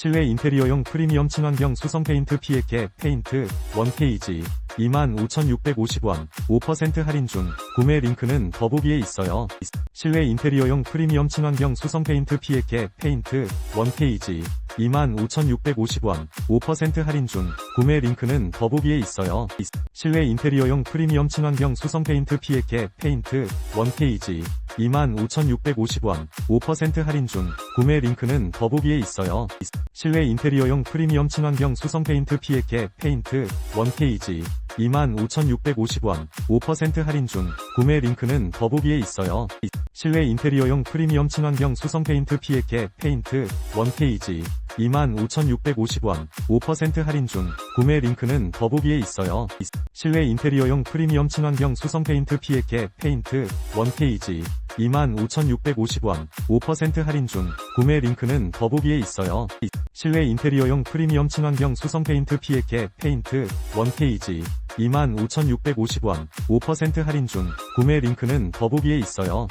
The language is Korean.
실내 인테리어용 프리미엄 친환경 수성 페인트 피에케 페인트 1페이지 25,650원 5% 할인 중 구매 링크는 더보기에 있어요. 실내 인테리어용 프리미엄 친환경 수성 페인트 피에케 페인트 1페이지 25,650원 5% 할인 중 구매 링크는 더보기에 있어요. 실내 인테리어용 프리미엄 친환경 수성 페인트 피에케 페인트 1페이지 25,650원 5% 할인 중 구매 링크는 더보기에 있어요. 실내 인테리어용 프리미엄 친환경 수성 페인트 피에케 페인트 1페이지 25,650원 5% 할인 중 구매 링크는 더보기에 있어요. 실내 인테리어용 프리미엄 친환경 수성 페인트 피에케 페인트 1페이지 25,650원 5% 할인 중 구매 링크는 더보기에 있어요. 실내 인테리어용 프리미엄 친환경 수성 페인트 피에케 페인트 1페이지 25,650원 5% 할인 중 구매 링크는 더보기에 있어요. 실내 인테리어용 프리미엄 친환경 수성 페인트 피에케 페인트 1페이지 25,650원 5% 할인 중 구매 링크는 더보기에 있어요.